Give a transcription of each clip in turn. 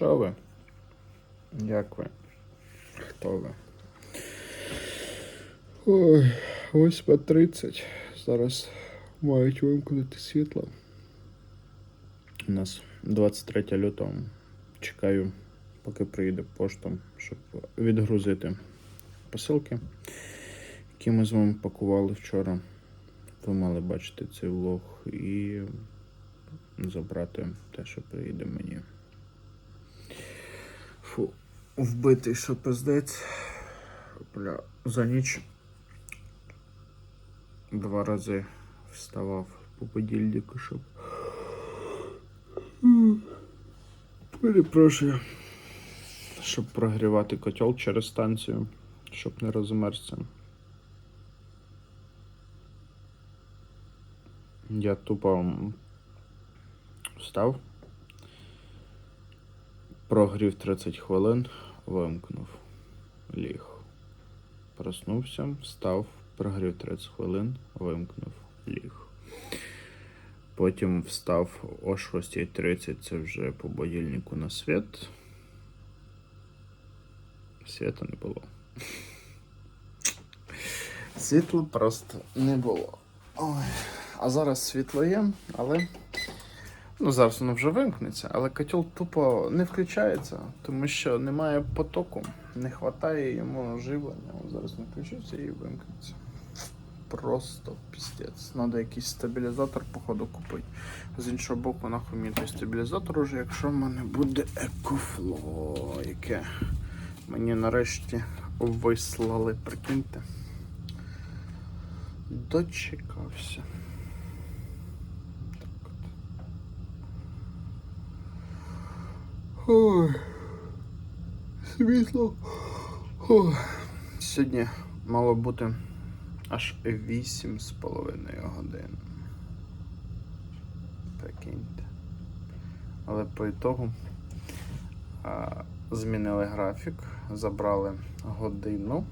Що ви? Як ви? Хто ви? Ой, 8.30. Зараз мають вимкнути світло. У нас 23 лютого. Чекаю, поки приїде пошта, щоб відгрузити посилки, які ми з вами пакували вчора. Ви мали бачити цей влог і забрати те, що приїде мені. Фу, вбитий, що пиздець. Бля, за ніч два рази вставав по подільнику, щоб. Перепрошую. Щоб прогрівати котел через станцію, щоб не розмерзся. Я тупо встав, прогрів 30 хвилин, вимкнув, ліг. Проснувся, встав, прогрів 30 хвилин, вимкнув, ліг. Потім встав о 6.30, це вже по будильнику на світ. Світа не було. Світла просто не було. Ой. А зараз світло є, але. Ну, зараз воно вже вимкнеться, але котел тупо не включається, тому що немає потоку, не вистачає йому живлення. От Зараз не включиться і вимкнеться. Просто піздець. Треба якийсь стабілізатор, походу, купити. З іншого боку, нахуй мені той стабілізатор уже, якщо в мене буде екофло, яке мені нарешті вислали, прикиньте. Дочекався. Так от. Ой. Світло. Ой. Сьогодні мало бути аж 8 з годин. Прикиньте. Але по ітогу а, змінили графік, забрали годину.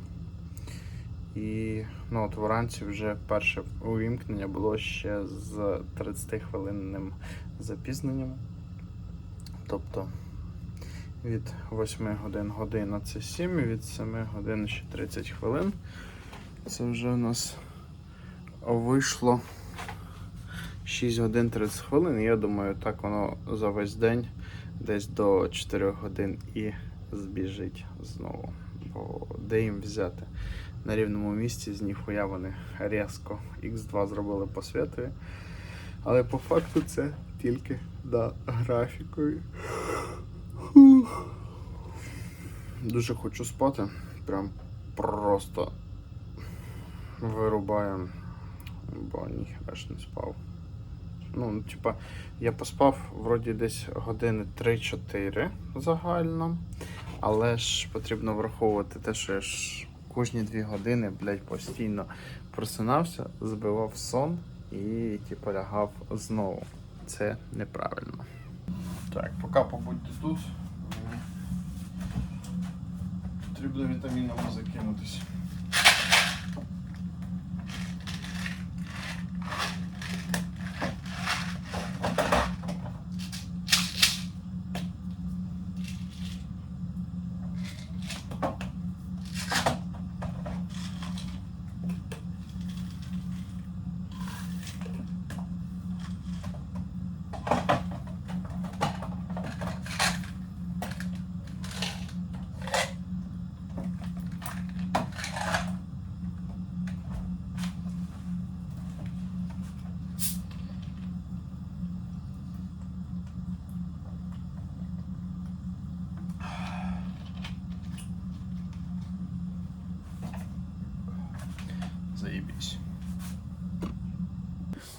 І ну, от вранці вже перше увімкнення було ще з 30 хвилинним запізненням. Тобто від 8 годин година це 7, від 7 годин ще 30 хвилин. Це вже у нас вийшло 6 годин 30 хвилин. І я думаю, так воно за весь день десь до 4 годин і збіжить знову. Бо де їм взяти? На рівному місці з ніхуя вони різко X2 зробили по святові. Але по факту це тільки на графікові. Дуже хочу спати. Прям просто вирубаю, бо ніхера ж не спав. Ну, типа, я поспав вроді десь години 3-4 загально. Але ж потрібно враховувати те, що я ж кожні 2 години, блядь, постійно просинався, збивав сон і типу лягав знову. Це неправильно. Так, поки побудьте тут. Потрібно вітамінами закинутися.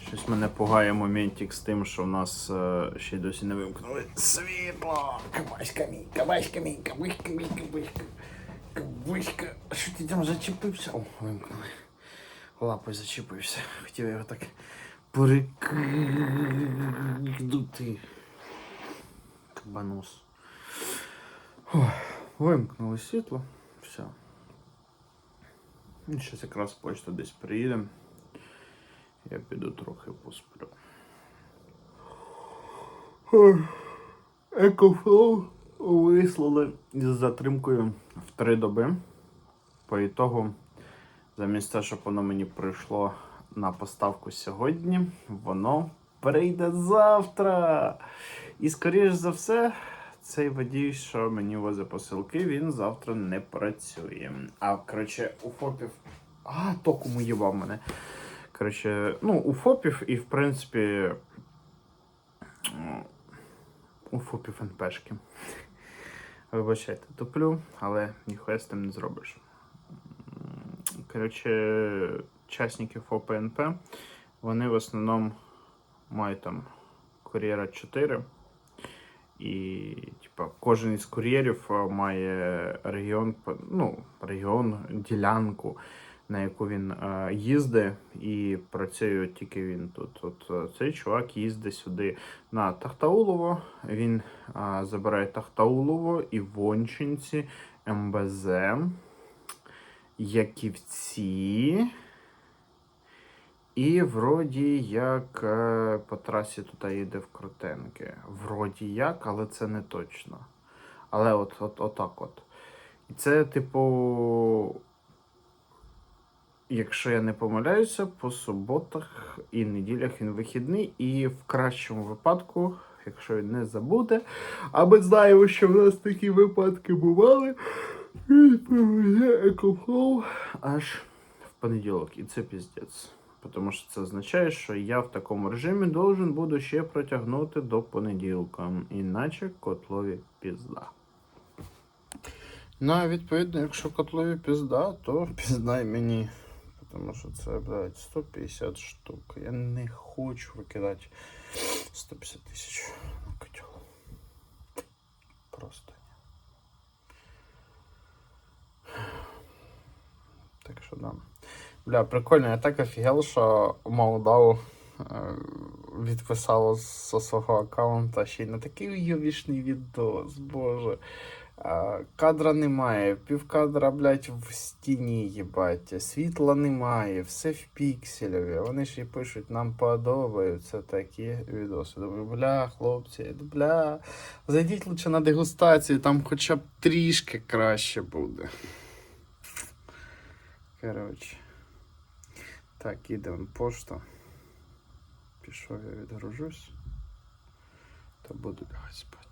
Щось мене пугає моментик з тим, що в нас е, ще й досі не вимкнули світло. Кабаська мій, кабаська мій, кабиська мій, кабиська. Кабиська. Що ти там зачепився? О, вимкнули. Лапою зачепився. Хотів його так перекдути. Кабанос. Ой, вимкнули світло. Все. Зараз якраз почта десь приїде. Я піду трохи посплю. Екофлоу вислали із затримкою в три доби. По ітогу, замість того, щоб воно мені прийшло на поставку сьогодні, воно прийде завтра. І, скоріш за все, цей водій, що мені возить посилки, він завтра не працює. А коротше, у ФОПів. А, токому їбав мене. Коротше, ну, у ФОПів і, в принципі, у ФОПів НПшки. Вибачайте, туплю, але ніхуя з тим не зробиш. Коротше, учасники ФОП НП, вони в основному мають там кур'єра 4. І, типа, кожен із кур'єрів має регіон, ну, регіон, ділянку, на яку він е, їздить, і працює тільки він тут. От е, цей чувак їздить сюди на Тахтаулово. Він е, забирає Тахтаулово, Івончинці, МБЗ, Яківці. І вроді як по трасі тут їде в Крутенки. Вроді як, але це не точно. Але от, от, отак от. І це, типу, якщо я не помиляюся, по суботах і неділях він вихідний, і в кращому випадку, якщо він не забуде, а ми знаємо, що в нас такі випадки бували, він привезе екофлоу аж в понеділок. І це піздець. Тому що це означає, що я в такому режимі должен буду ще протягнути до понеділка. Іначе котлові пізда. Ну, а відповідно, якщо котлові пізда, то пізда й мені. Тому що це, блядь, 150 штук. Я не хочу викидати 150 тисяч на котел. Просто ні. Так що да. Бля, прикольно, я так офігел, що Молдаву е, відписало з свого аккаунта ще й на такий уйобічний відос, боже. Кадра немає, півкадра, блядь, в стіні, їбать, світла немає, все в пікселеві. Вони ж і пишуть, нам подобаються такі відоси. Думаю, бля, хлопці, бля, зайдіть лучше на дегустацію, там хоча б трішки краще буде. Коротше. Так, ідемо пошта. Пішов я відгружусь. Та буду лягати спати.